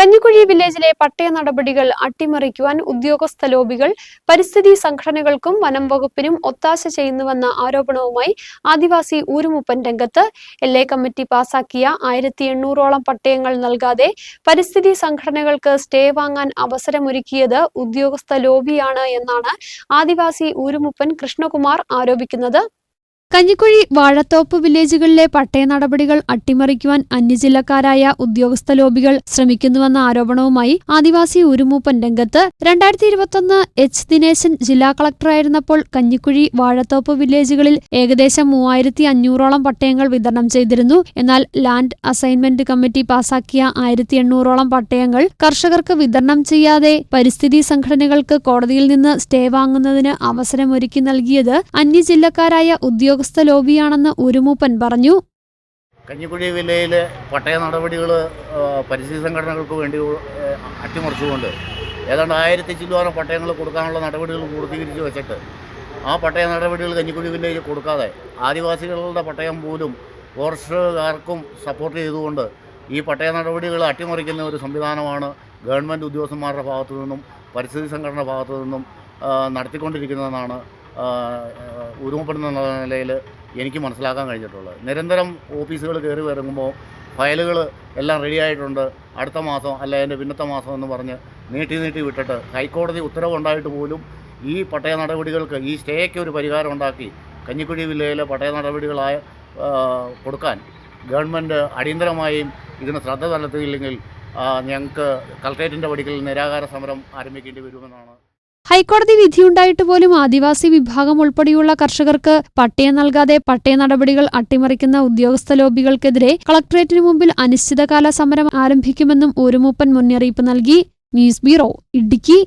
കഞ്ഞിക്കുഴി വില്ലേജിലെ പട്ടയ നടപടികൾ അട്ടിമറിക്കുവാൻ ഉദ്യോഗസ്ഥ ലോബികൾ പരിസ്ഥിതി സംഘടനകൾക്കും വനം വകുപ്പിനും ഒത്താശ ചെയ്യുന്നുവെന്ന ആരോപണവുമായി ആദിവാസി ഊരുമുപ്പൻ രംഗത്ത് എൽ എ കമ്മിറ്റി പാസാക്കിയ ആയിരത്തി എണ്ണൂറോളം പട്ടയങ്ങൾ നൽകാതെ പരിസ്ഥിതി സംഘടനകൾക്ക് സ്റ്റേ വാങ്ങാൻ അവസരമൊരുക്കിയത് ഉദ്യോഗസ്ഥ ലോബിയാണ് എന്നാണ് ആദിവാസി ഊരുമുപ്പൻ കൃഷ്ണകുമാർ ആരോപിക്കുന്നത്. കഞ്ഞിക്കുഴി വാഴത്തോപ്പ് വില്ലേജുകളിലെ പട്ടയ നടപടികൾ അട്ടിമറിക്കുവാൻ അന്യജില്ലക്കാരായ ഉദ്യോഗസ്ഥ ലോബികൾ ശ്രമിക്കുന്നുവെന്ന ആരോപണവുമായി ആദിവാസി ഉരുമൂപ്പൻ രംഗത്ത് രണ്ടായിരത്തി ഇരുപത്തൊന്ന് എച്ച് ദിനേശൻ ജില്ലാ കളക്ടറായിരുന്നപ്പോൾ കഞ്ഞിക്കുഴി വാഴത്തോപ്പ് വില്ലേജുകളിൽ ഏകദേശം മൂവായിരത്തി അഞ്ഞൂറോളം പട്ടയങ്ങൾ വിതരണം ചെയ്തിരുന്നു. എന്നാൽ ലാൻഡ് അസൈൻമെന്റ് കമ്മിറ്റി പാസാക്കിയ ആയിരത്തി എണ്ണൂറോളം പട്ടയങ്ങൾ കർഷകർക്ക് വിതരണം ചെയ്യാതെ പരിസ്ഥിതി സംഘടനകൾക്ക് കോടതിയിൽ നിന്ന് സ്റ്റേ വാങ്ങുന്നതിന് അവസരമൊരുക്കി നൽകിയത് അന്യജില്ലക്കാരായ ഉദ്യോഗസ്ഥ ലോബിയാണെന്ന് ഉരുമൂപ്പൻ പറഞ്ഞു. കഞ്ഞിക്കുഴി ജില്ലയിലെ പട്ടയ നടപടികൾ പരിസ്ഥിതി സംഘടനകൾക്ക് വേണ്ടി അട്ടിമറിച്ചുകൊണ്ട് ഏതാണ്ട് ആയിരത്തി ചില്ലുവാനം പട്ടയങ്ങൾ കൊടുക്കാനുള്ള നടപടികൾ പൂർത്തീകരിച്ച് വെച്ചിട്ട് ആ പട്ടയ നടപടികൾ കഞ്ഞിക്കുഴി വില്ലേജ് കൊടുക്കാതെ ആദിവാസികളുടെ പട്ടയം പോലും ഫോറസ്റ്റുകാർക്കും സപ്പോർട്ട് ചെയ്തുകൊണ്ട് ഈ പട്ടയ നടപടികൾ അട്ടിമറിക്കുന്ന ഒരു സംവിധാനമാണ് ഗവൺമെന്റ് ഉദ്യോഗസ്ഥന്മാരുടെ ഭാഗത്തു നിന്നും പരിസ്ഥിതി സംഘടന ഭാഗത്തു നിന്നും നടത്തിക്കൊണ്ടിരിക്കുന്നതെന്നാണ് ഉരുമപ്പെടുന്ന നിലയിൽ എനിക്ക് മനസ്സിലാക്കാൻ കഴിഞ്ഞിട്ടുള്ളത്. നിരന്തരം ഓഫീസുകൾ കയറി വരുമ്പോൾ ഫയലുകൾ എല്ലാം റെഡിയായിട്ടുണ്ട് അടുത്ത മാസം അല്ല അതിന്റെ പിന്നത്തെ മാസം എന്ന് പറഞ്ഞ് നീട്ടി നീട്ടി വിട്ടിട്ട് ഹൈക്കോടതി ഉത്തരവുണ്ടായിട്ട് പോലും ഈ പട്ടയ നടപടികൾക്ക് ഈ സ്റ്റേയ്ക്ക് ഒരു പരിഹാരം ഉണ്ടാക്കി കഞ്ഞിക്കുഴി വില്ലയിലെ പട്ടയ നടപടികളായ കൊടുക്കാൻ ഗവൺമെന്റ് അടിയന്തരമായും ഇതിന് ശ്രദ്ധ നടത്തിയില്ലെങ്കിൽ ഞങ്ങൾക്ക് കളക്ട്രേറ്റിന്റെ പടിക്കൽ നിരാകാര സമരം ആരംഭിക്കേണ്ടി വരുമെന്നാണ് ഹൈക്കോടതി വിധിയുണ്ടായിട്ട് പോലും ആദിവാസി വിഭാഗം ഉൾപ്പെടെയുള്ള കർഷകർക്ക് പട്ടയം നൽകാതെ പട്ടയ നടപടികൾ അട്ടിമറിക്കുന്ന ഉദ്യോഗസ്ഥ ലോബികൾക്കെതിരെ കളക്ടറേറ്റിന് മുമ്പിൽ അനിശ്ചിതകാല സമരം ആരംഭിക്കുമെന്നും ഒരുമൂപ്പൻ മുന്നറിയിപ്പ് നൽകി. News bureau Idukki.